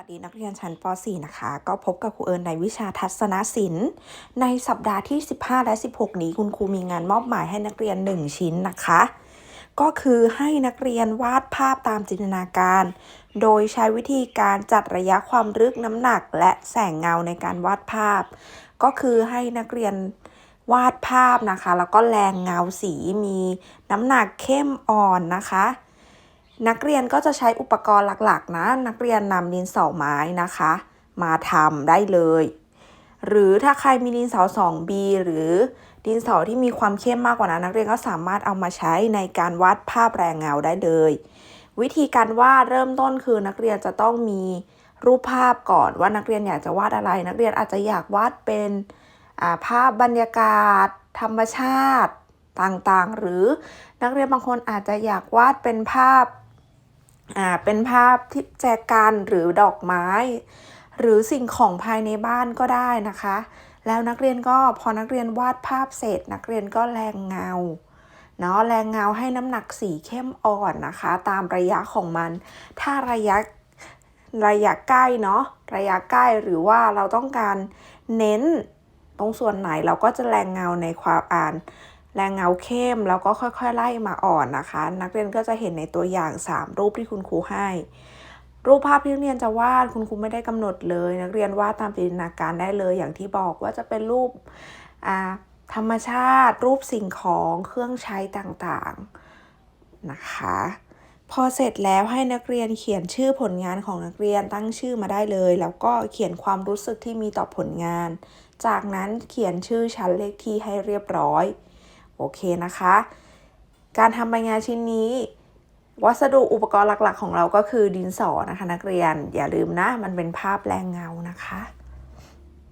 สวัสดีนักเรียนชั้นป .4 นะคะ ก็พบกับครูเอิญในวิชาทัศนศิลป์ ในสัปดาห์ที่ 15 และ 16 นี้คุณครูมีงานมอบหมายให้นักเรียน 1 ชิ้นนะคะ ก็คือให้นักเรียนวาดภาพตามจินตนาการ โดยใช้วิธีการจัดระยะความลึกน้ำหนัก และแสงเงาในการวาดภาพ ก็คือให้นักเรียนวาดภาพนะคะ แล้วก็แรงเงาสีมีน้ำหนักเข้มอ่อนนะคะ นักเรียนก็จะใช้อุปกรณ์หลักๆ นะ นักเรียนนำดินเสอไม้นะคะ มาทำได้เลย หรือถ้าใครมีดินเสอ 2B หรือดินเสอที่มีความเข้มมากกว่านั้นนักเรียนก็สามารถเอามาใช้ในการวาดภาพแรงเงาได้เลย วิธีการวาดเริ่มต้นคือนักเรียนจะต้องมีรูปภาพก่อนว่านักเรียนอยากจะวาดอะไร นักเรียนอาจจะอยากวาดเป็นาภาพบรรยากาศ ธรรมชาติต่างๆ หรือนักเรียนบางคนอาจจะอยากวาดเป็นภาพ อ่าเป็นภาพที่แจกันหรือดอกไม้ หรือสิ่งของภายในบ้านก็ได้นะคะ แล้วนักเรียนก็พอนักเรียนวาดภาพเสร็จ นักเรียนก็แรงเงาเนาะแรงเงาให้น้ำหนักสีเข้มอ่อนนะคะ ตามระยะของมัน ถ้าระยะระยะใกล้เนาะระยะใกล้หรือว่าเราต้องการเน้นตรงส่วนไหนเราก็จะแรงเงาในความอ่าน แรงเงาเข้มแล้วก็ค่อยๆ ไล่มาอ่อนนะคะ นักเรียนก็จะเห็นในตัวอย่าง 3 รูปที่คุณครูให้ รูปภาพที่นักเรียนจะวาดคุณครูไม่ได้กำหนดเลย นักเรียนวาดตามจินตนาการได้เลย อย่างที่บอกว่าจะเป็นรูปธรรมชาติ รูปสิ่งของเครื่องใช้ต่างๆนะคะพอเสร็จแล้วให้นักเรียนเขียนชื่อผลงานของนักเรียนตั้งชื่อมาได้เลย แล้วก็เขียนความรู้สึกที่มีต่อผลงาน จากนั้นเขียนชื่อชั้นเลขที่ให้เรียบร้อย โอเคนะคะ การทำใบงานชิ้นนี้ วัสดุอุปกรณ์หลักๆ ของเราก็คือดินสอนะคะ นักเรียนอย่าลืมนะ มันเป็นภาพแรงเงานะคะ